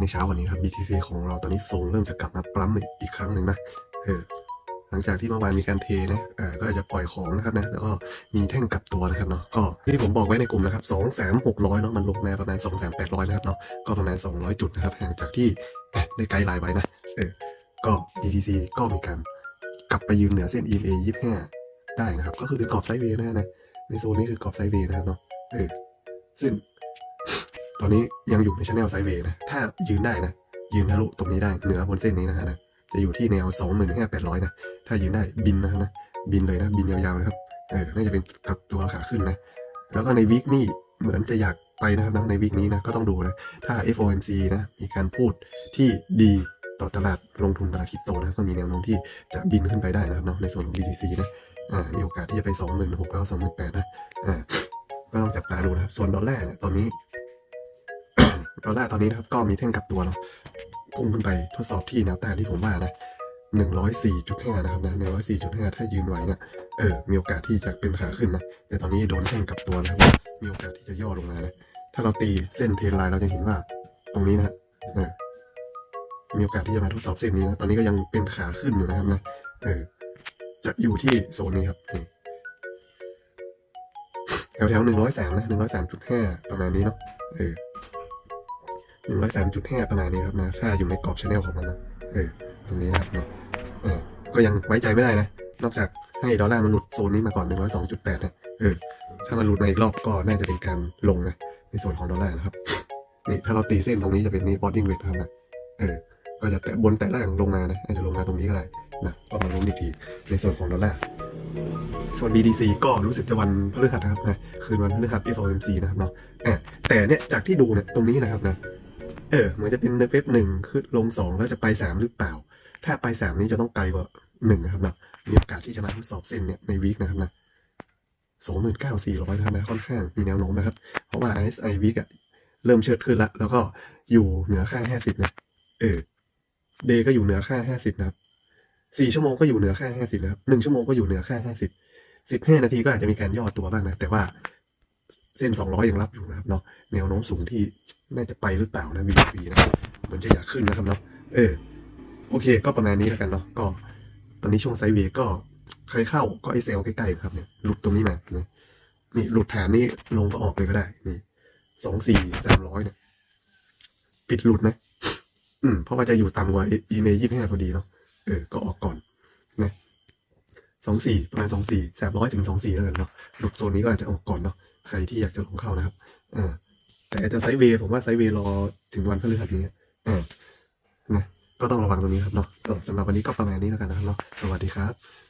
ในเช้าวันนี้ครับ BTC ของเราตอนนี้ทรงเริ่มจะกลับมาปล้ำอีกอีกครั้งหนึ่งนะเออหลังจากที่เมื่อวานมีการเทนะอ่าก็อาจจะปล่อยของนะครับนะแล้วก็มีแท่งกลับตัวนะครับเนาะก็ที่ผมบอกไว้ในกลุ่มนะครับสองแสนหกร้อยเนาะมันลงมาประมาณสองแสนแปดร้อยนะครับเนาะก็ประมาณสองร้อยจุดนะครับห่างจากที่ได้ไกด์ไลน์ไว้นะเออก็ BTC ก็มีการกลับไปยืนเหนือเส้น EMA ยี่ห้าได้นะครับ ก็คือเป็นกรอบไซด์เวย์นะนะในโซนนี้คือกรอบไซด์เวย์นะครับเนาะเออซึ่ง อนนี้ยังอยู่ในช anel ไซเวย์นะ ถ้ายืนได้นะ ยืนทะลุตรงนี้ได้เหนือบนเส้นนี้นะฮะนะ จะอยู่ที่แนว 25,800 นะ ถ้ายืนได้บินนะครับนะ บินเลยนะ บินยาวๆนะครับ เออ น่าจะเป็นกับตัวขาขึ้นนะ แล้วก็ในวีคนี้เหมือนจะอยากไปนะครับนะในวีคนี้นะ ก็ต้องดูนะ ถ้า FOMC นะ มีการพูดที่ดีต่อตลาดลงทุนตลาดคริปโตนะ ก็มีแนวโน้มที่จะบินขึ้นไปได้นะครับเนาะ ในส่วนของ BTC นะ อ่า มีโอกาสที่จะไป 26,000แล้ว28,000นะ อ่า ก็ต้องจับตาดูนะครับ ส่วนดอลลาร์เนี่ย ตอนนี้ ดอลลาร์ตอนนี้นะครับก็มีแท่งกลับตัวเนาะพุ่งขึ้นไปทดสอบที่แนวต้านที่ผมว่านะหนึ่งร้อยสี่จุดห้านะครับนะหนึ่งร้อยสี่จุดห้าถ้ายืนไหวเนี่ยเออมีโอกาสที่จะเป็นขาขึ้นนะแต่ตอนนี้โดนแท่งกลับตัวนะครับมีโอกาสที่จะย่อลงมานะถ้าเราตีเส้นเทรนไลน์เราจะเห็นว่าตรงนี้นะเออมีโอกาสที่จะมาทดสอบเส้นนี้นะตอนนี้ก็ยังเป็นขาขึ้นอยู่นะครับนะเออจะอยู่ที่โซนนี้ครับนี่แถวแถวหนึ่งร้อยสามนะหนึ่งร้อยสามจุดห้าประมาณนี้เนาะเออ หนึ่งร้อยสามจุดห้าประมาณนี้ครับนะ ถ้าอยู่ในกรอบชแนลของมันนะเออตรงนี้นะครับเนาะเออก็ยังไว้ใจไม่ได้นะ นอกจากให้ดอลลาร์มันหลุดโซนนี้มาก่อนหนึ่งร้อยสองจุดแปดนะเออ ถ้ามันหลุดมาอีกรอบก็น่าจะเป็นการลงนะในส่วนของดอลลาร์นะครับนี่ถ้าเราตีเส้นตรงนี้จะเป็นนี่บอดดิ้งเวทครับนะเออ ก็จะแตะบนแตะล่างลงมานะอาจจะลงมาตรงนี้ก็ได้นะก็มาลุ้นอีกทีในส่วนของดอลลาร์ส่วน BDC ก็รู้สึกจะวันพฤหัสนะครับนะคืนวันพฤหัส FOMC นะครับเนาะอะแต่เนี่ยจากที่ดูเนี่ยตรงนี้นะครับนะ เออเหมือนจะเป็นในเว็บหนึ่งขึ้นลงสองแล้วจะไปสามหรือเปล่า ถ้าไปสามนี้จะต้องไกลกว่าหนึ่งนะครับนะมีโอกาสที่จะมาทดสอบเส้นเนี่ยในวีคนะครับนะสองหมื่นเก้าสี่ร้อยนะครับนะค่อนข้างมีแนวโน้มนะครับ เพราะว่า RSI วีคอะเริ่มเชิดขึ้นละแล้วก็อยู่เหนือค่าห้าสิบนะเออเดย์ก็อยู่เหนือค่าห้าสิบนะครับสี่ชั่วโมงก็อยู่เหนือค่าห้าสิบนะครับหนึ่งชั่วโมงก็อยู่เหนือค่าห้าสิบสิบห้านาทีก็อาจจะมีการย่อตัวบ้างนะ แต่ว่า เส้นสองร้อยยังรับอยู่นะครับเนาะแนวโน้มสูงที่น่าจะไปหรือเปล่านะ BTC นะเหมือนจะอยากขึ้นนะครับเนาะเออโอเค ก็ประมาณนี้แล้วกันเนาะก็ตอนนี้ช่วงไซด์เวก็ใครเข้าก็ไอเซลใกล้ๆครับเนี่ยหลุดตรงนี้มาเนไหมนี่หลุดฐานนี้ลงก็ออกเลยก็ได้นี่สองสี่สามร้อยเนี่ยปิดหลุดนะ อืมเพราะว่าจะอยู่ต่ำกว่าอีเมย์ยี่ห้าพอดีเนาะเออ ก็ออกก่อน สองสี่ประมาณสองสี่สามร้อยถึงสองสี่แล้วกันเนาะหลุดโซนนี้ก็อาจจะออกก่อนเนาะใครที่อยากจะลงเข้านะครับอ่าแต่อาจจะไซด์เวย์ผมว่าไซด์เวย์รอถึงวันพฤหัสนี้อ่านะก็ต้องระวังตรงนี้ครับเนาะสำหรับวันนี้ก็ประมาณนี้แล้วกันนะครับเนาะสวัสดีครับ